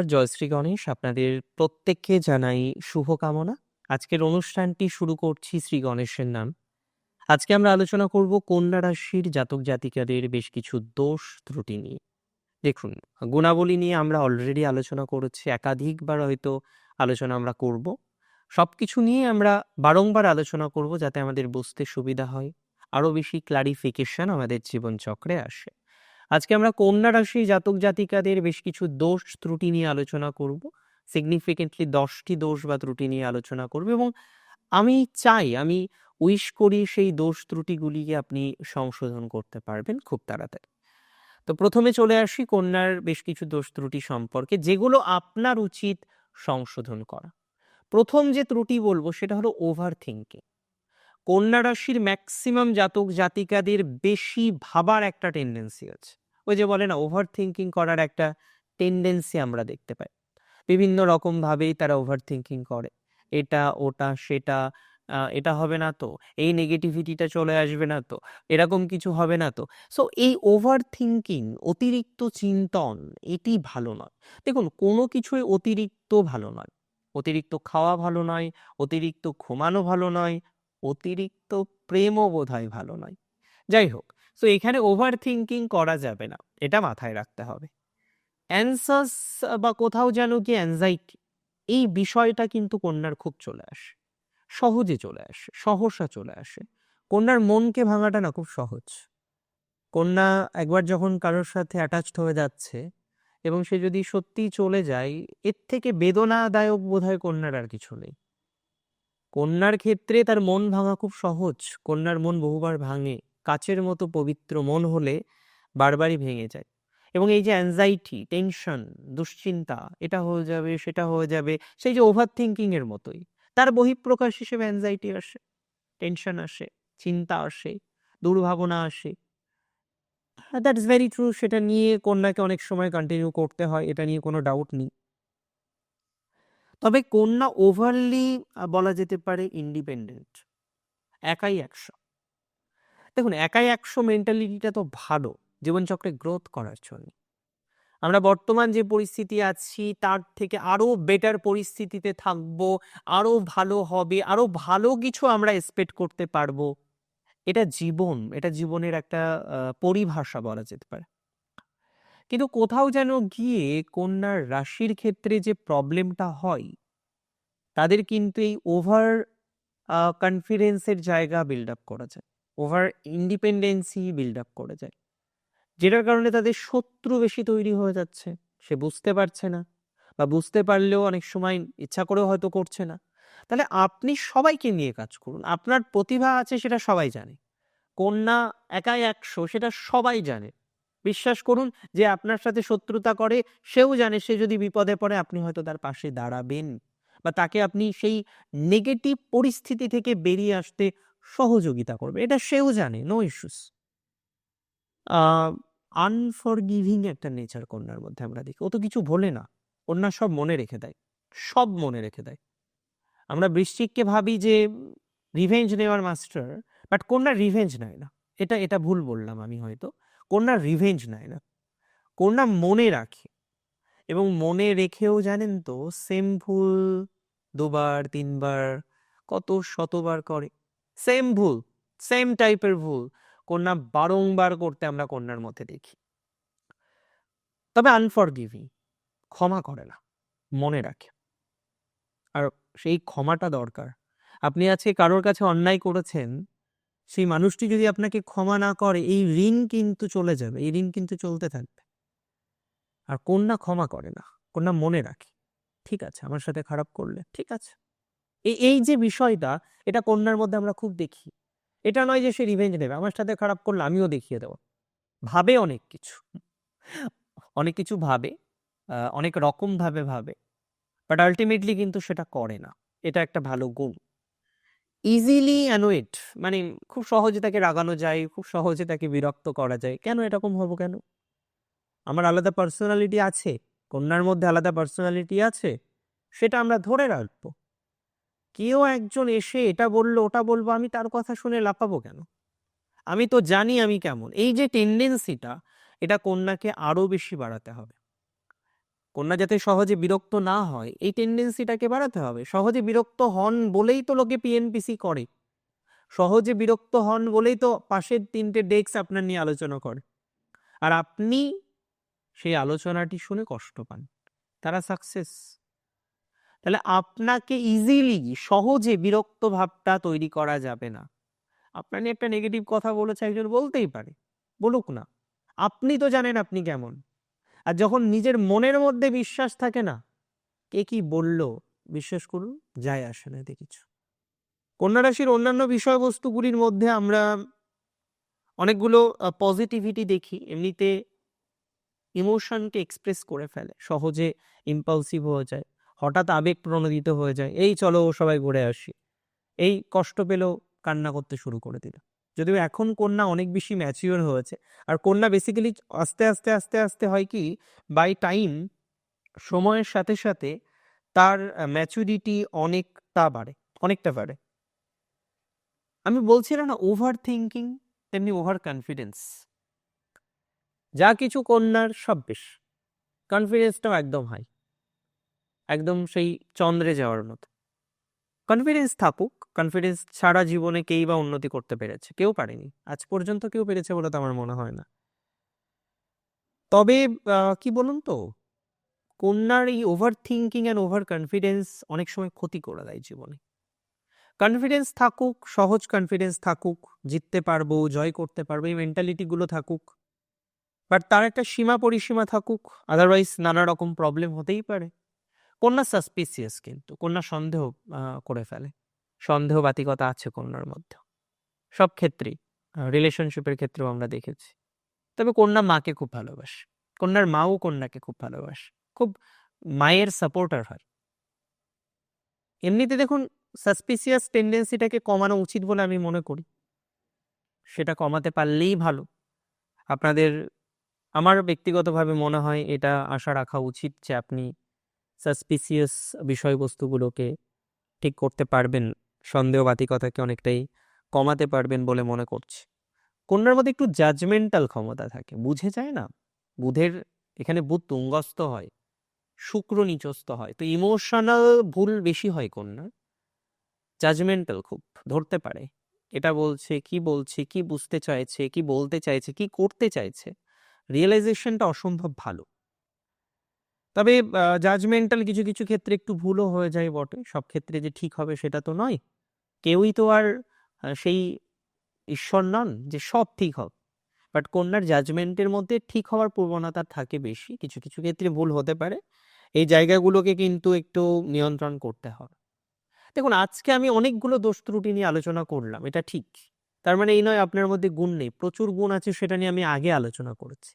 নমস্কার জয়শ্রী গণেশ আপনাদের প্রত্যেককে জানাই শুভকামনা। আজকের অনুষ্ঠানটি শুরু করছি শ্রী গণেশের নাম। আজকে আমরা আলোচনা করব কন্যা রাশির জাতক জাতিকাদের বেশ কিছু দোষ ত্রুটি নিয়ে। দেখুন, গুণাবলী নিয়ে আমরা অলরেডি আলোচনা করেছি, একাধিকবার হয়তো আলোচনা আমরা করব। সবকিছু নিয়ে আমরা বারংবার আলোচনা করব যাতে আমাদের বুঝতে সুবিধা হয়। আরও বেশি ক্লারিফিকেশন আমাদের জীবনচক্রে আসে। আজকে আমরা কন্যা রাশি জাতক জাতিকাদের বেশ কিছু দোষ ত্রুটি নিয়ে আলোচনা করব। সিগনিফিকেন্টলি দশটি দোষ বা ত্রুটি নিয়ে আলোচনা করব এবং আমি চাই, আমি উইশ করি সেই দোষ ত্রুটিগুলিকে আপনি সংশোধন করতে পারবেন খুব তাড়াতাড়ি। তো প্রথমে চলে আসি কন্যার বেশ কিছু দোষ ত্রুটি সম্পর্কে, যেগুলো আপনার উচিত সংশোধন করা। প্রথম যে ত্রুটি বলব সেটা হলো ওভার থিঙ্কিং কন্যা রাশির ম্যাক্সিমাম জাতক জাতিকাদের বেশি ভাবার একটা টেন্ডেন্সি আছে। ওই যে বলে না ওভার থিঙ্কিং করার একটা টেন্ডেন্সি আমরা দেখতে পাই। বিভিন্ন রকম ভাবেই তারা ওভার থিঙ্কিং করে। এটা, ওটা, সেটা এটা হবে না তো, এই নেগেটিভিটিটা চলে আসবে না তো, এরকম কিছু হবে না তো। সো এই ওভার থিঙ্কিং অতিরিক্ত চিন্তন, এটি ভালো নয়। দেখুন, কোনো কিছুই অতিরিক্ত ভালো নয়। অতিরিক্ত খাওয়া ভালো নয়, অতিরিক্ত ঘুমানো ভালো নয় অতিরিক্ত প্রেমও বোধ হয় ভালো নয়। যাই হোক তো এখানে ওভার থিঙ্কিং করা যাবে না, এটা মাথায় রাখতে হবে। অ্যানসার্স বা কোথাও যেন কি অ্যাংজাইটি এই বিষয়টা কিন্তু কন্যার খুব চলে আসে, সহজে চলে আসে, সহসা চলে আসে। কন্যার মনকে ভাঙাটা না খুব সহজ। কন্যা একবার যখন কারোর সাথে অ্যাটাচড হয়ে যাচ্ছে এবং সে যদি সত্যিই চলে যায়, এর থেকে বেদনাদায়ক বোধহয় কন্যার আর কিছু নেই। কন্যার ক্ষেত্রে তার মন ভাঙা খুব সহজ। কন্যার মন বহুবার ভাঙে। কাচের মতো পবিত্র মন হলে বারবারই ভেঙে যায়। এবং এই যে অ্যাংজাইটি টেনশন দুশ্চিন্তা, এটা হয়ে যাবে, সেটা হয়ে যাবে, সেই যে ওভার থিঙ্কিং এর মতোই, তার বহিঃপ্রকাশ হিসেবে অ্যাংজাইটি আসে টেনশন আসে, চিন্তা আসে, দুর্ভাবনা আসে। দ্যাট ইজ ভেরি ট্রু সেটা নিয়ে কন্যাকে অনেক সময় কন্টিনিউ করতে হয়, এটা নিয়ে কোনো ডাউট নেই। তবে কন্যা ওভারলি বলা যেতে পারে ইন্ডিপেন্ডেন্ট একাই একশো। দেখুন, একাই একশো মেন্টালিটিটা তো ভালো, জীবনচক্রে গ্রোথ করার জন্য। আমরা বর্তমান যে পরিস্থিতি আছি, তার থেকে আরও বেটার পরিস্থিতিতে থাকব আরও ভালো হবে আরও ভালো কিছু আমরা এক্সপেক্ট করতে পারব। এটা জীবন, এটা জীবনের একটা পরিভাষা বলা যেতে পারে। কিন্তু কোথাও যেন গিয়ে কন্যার রাশির ক্ষেত্রে যে প্রবলেমটা হয়, তাদের কিন্তু এই ওভার কনফিডেন্সের জায়গা বিল্ড আপ করা যায়, ওভার ইন্ডিপেন্ডেন্সি বিল্ড আপ করা যায়। যেটার কারণে তাদের শত্রু বেশি তৈরি হয়ে যাচ্ছে, সে বুঝতে পারছে না বা বুঝতে পারলেও অনেক সময় ইচ্ছা করেও হয়তো করছে না। তাহলে আপনি সবাইকে নিয়ে কাজ করুন, আপনার প্রতিভা আছে সেটা সবাই জানে, কন্যা একাই একশো সেটা সবাই জানে। বিশ্বাস করুন যে আপনার সাথে শত্রুতা করে, সেও জানে, সে যদি বিপদে পড়ে, আপনি হয়তো তার পাশে দাঁড়াবেন বা তাকে আপনি সেই নেগেটিভ পরিস্থিতি থেকে বেরিয়ে আসতে সহযোগিতা করবে। এটা সেও জানে নো ইস্যুস আনফরগিভিং একটা নেচার কন্যার মধ্যে আমরা দেখি। ও তো কিছু ভোলে না, কন্যা সব মনে রেখে দেয়, সব মনে রেখে দেয়। আমরা বৃশ্চিককে ভাবি যে রিভেঞ্জ নেওয়ার মাস্টার বাট কন্যা রিভেঞ্জ নেয় না। এটা এটা ভুল বললাম আমি হয়তো। কন্যা রিভেঞ্জ নেয় না। কন্যা মনে রাখে এবং মনে রেখেও জানেন তো সেম ভুল দুবার, তিনবার, কত শতবার করে। সেম ভুল সেম টাইপের ভুল কন্যা বারংবার করতে আমরা কন্যার মধ্যে দেখি। তবে আনফরগিভিং ক্ষমা করে না, মনে রাখে। আর সেই ক্ষমাটা দরকার। আপনি আজকে কারোর কাছে অন্যায় করেছেন সেই মানুষটি যদি আপনাকে ক্ষমা না করে, এই ঋণ কিন্তু চলে যাবে, এই ঋণ কিন্তু চলতে থাকবে। আর কন্যা ক্ষমা করে না, কন্যা মনে রাখে, ঠিক আছে, আমার সাথে খারাপ করলে, ঠিক আছে। এই এই যে বিষয়টা, এটা কন্যার মধ্যে আমরা খুব দেখি। এটা নয় যে সে রিভেঞ্জ নেবে, আমার সাথে খারাপ করলে আমিও দেখিয়ে দেবো। ভাবে অনেক কিছু। অনেক কিছু ভাবে অনেক রকম ভাবে ভাবে বাট আলটিমেটলি কিন্তু সেটা করে না। এটা একটা ভালো গুণ ইজিলি অ্যানোয়েট মানে খুব সহজে তাকে রাগানো যায়, খুব সহজে তাকে বিরক্ত করা যায়। কেন এরকম হব কেন? আমার আলাদা পার্সোনালিটি আছে, কন্যার মধ্যে আলাদা পার্সোনালিটি আছে, সেটা আমরা ধরে রাখব। কেউ একজন এসে এটা বলল, ওটা বলব, আমি তার কথা শুনে লাফাবো কেন? আমি তো জানি আমি কেমন। এই যে টেন্ডেন্সিটা এটা কন্যাকে আরও বেশি বাড়াতে হবে। কন্যা যাতে সহজে বিরক্ত না হয়, এই টেন্ডেন্সিটাকে বাড়াতে হবে। সহজে বিরক্ত হন বলেই তো লোকে পিএনপিসি করে। সহজে বিরক্ত হন বলেই তো পাশের তিনটে ডেস্ক আপনার নিয়ে আলোচনা করে। আর আপনি সেই আলোচনাটি শুনে কষ্ট পান। তারা সাকসেস তাহলে আপনাকে ইজিলি সহজে বিরক্ত ভাবটা তৈরি করা যাবে না। আপনার একটা নেগেটিভ কথা বলেছে, একজন বলতেই পারে। বলুক না। আপনি তো জানেন আপনি কেমন। আর যখন নিজের মনের মধ্যে বিশ্বাস থাকে না, কে কি বলল? বিশ্বাস করুন, যায় আসে না এতে কিছু। কন্যা রাশির অন্যান্য বিষয়বস্তুগুলির মধ্যে আমরা অনেকগুলো পজিটিভিটি দেখি, এমনিতে ইমোশনকে এক্সপ্রেস করে ফেলে, সহজে ইম্পালসিভ হয়ে যায়, হঠাৎ আবেগ প্রণোদিত হয়ে যায়, এই চলো সবাই ঘুরে আসি, এই কষ্ট পেলেও কান্না করতে শুরু করে দিল। যদিও এখন কন্যা অনেক বেশি ম্যাচিওর হয়েছে। আর কন্যা বেসিক্যালি আস্তে আস্তে আস্তে আস্তে হয় কি বাই টাইম সময়ের সাথে সাথে তার ম্যাচুরিটি অনেকটা বাড়ে অনেকটা বাড়ে। আমি বলছিলাম না ওভার থিঙ্কিং তেমনি ওভার কনফিডেন্স যা কিছু কন্যার সব বেশ। কনফিডেন্সটাও একদম হাই একদম সেই চন্দ্রে যাওয়ার মতো। কনফিডেন্স থাকুক কনফিডেন্স ছাড়া জীবনে কেই বা উন্নতি করতে পেরেছে, কেউ পারেনি। আজ পর্যন্ত কেউ পেরেছে বলে তো আমার মনে হয় না। তবে কি বলুন তো? কন্যার এই over thinking and over confidence অনেক সময় ক্ষতি করে দেয় জীবনে। কনফিডেন্স থাকুক, সহজ কনফিডেন্স থাকুক, জিততে পারব, জয় করতে পারব, এই মেন্টালিটিগুলো থাকুক। বাট তার একটা সীমা পরিসীমা থাকুক আদারওয়াইজ নানা রকম প্রবলেম হতেই পারে। কন্যা সাসপিসিয়াস কিন্তু, কন্যা সন্দেহ করে ফেলে। সন্দেহবাতিকতা আছে কন্যার মধ্যে। সব ক্ষেত্রেই রিলেশনশিপের ক্ষেত্রেও আমরা দেখেছি। তবে কন্যা মাকে খুব ভালোবাসে। কন্যার মাও কন্যাকে খুব ভালোবাসে। খুব মায়ের সাপোর্টার হয়। এমনিতে দেখুন সাসপিসিয়াস টেন্ডেন্সিটাকে কমানো উচিত বলে আমি মনে করি। সেটা কমাতে পারলেই ভালো। আপনাদের, আমার ব্যক্তিগতভাবে মনে হয় এটা আশা রাখা উচিত যে আপনি সাসপিসিয়াস বিষয়বস্তুগুলোকে ঠিক করতে পারবেন, সন্দেহবাতিকতাকে অনেকটাই কমাতে পারবেন বলে মনে করছি। কন্যার মধ্যে একটু জাজমেন্টাল ক্ষমতা থাকে, বুঝে যায় না? বুধের এখানে বুধ তুঙ্গস্থ হয়, শুক্র নিচস্থ হয়, তো ইমোশনাল ভুল বেশি হয় কন্যা জাজমেন্টাল খুব ধরতে পারে, এটা বলছে, কি বলছে, কি বুঝতে চাইছে, কি বলতে চাইছে, কি করতে চাইছে রিয়েলাইজেশনটা অসম্ভব ভালো। তবে জাজমেন্টাল কিছু কিছু ক্ষেত্রে একটু ভুলও হয়ে যায় বটে। সব ক্ষেত্রে যে ঠিক হবে সেটা তো নয়। কেউই তো আর সেই ঈশ্বর নন যে সব ঠিক হবে বাট কন্যার জাজমেন্টের মধ্যে ঠিক হওয়ার প্রবণতা থাকে বেশি। কিছু কিছু ক্ষেত্রে ভুল হতে পারে। এই জায়গাগুলোকে কিন্তু একটু নিয়ন্ত্রণ করতে হবে। দেখুন, আজকে আমি অনেকগুলো দোষ ত্রুটি নিয়ে আলোচনা করলাম, এটা ঠিক। তার মানে এই নয় আপনার মধ্যে গুণ নেই। প্রচুর গুণ আছে সেটা নিয়ে আমি আগে আলোচনা করেছি।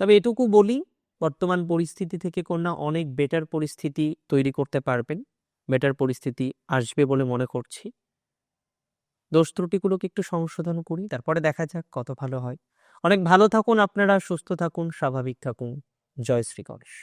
তবে এটুকু বলি বর্তমান পরিস্থিতি থেকে কন্যা অনেক বেটার পরিস্থিতি তৈরি করতে পারবেন। বেটার পরিস্থিতি আসবে বলে মনে করছি। দোষ ত্রুটিগুলোকে একটু সংশোধন করি, তারপরে দেখা যাক কত ভালো হয়। অনেক ভালো থাকুন, আপনারা সুস্থ থাকুন, স্বাভাবিক থাকুন। জয় শ্রী গণেশ।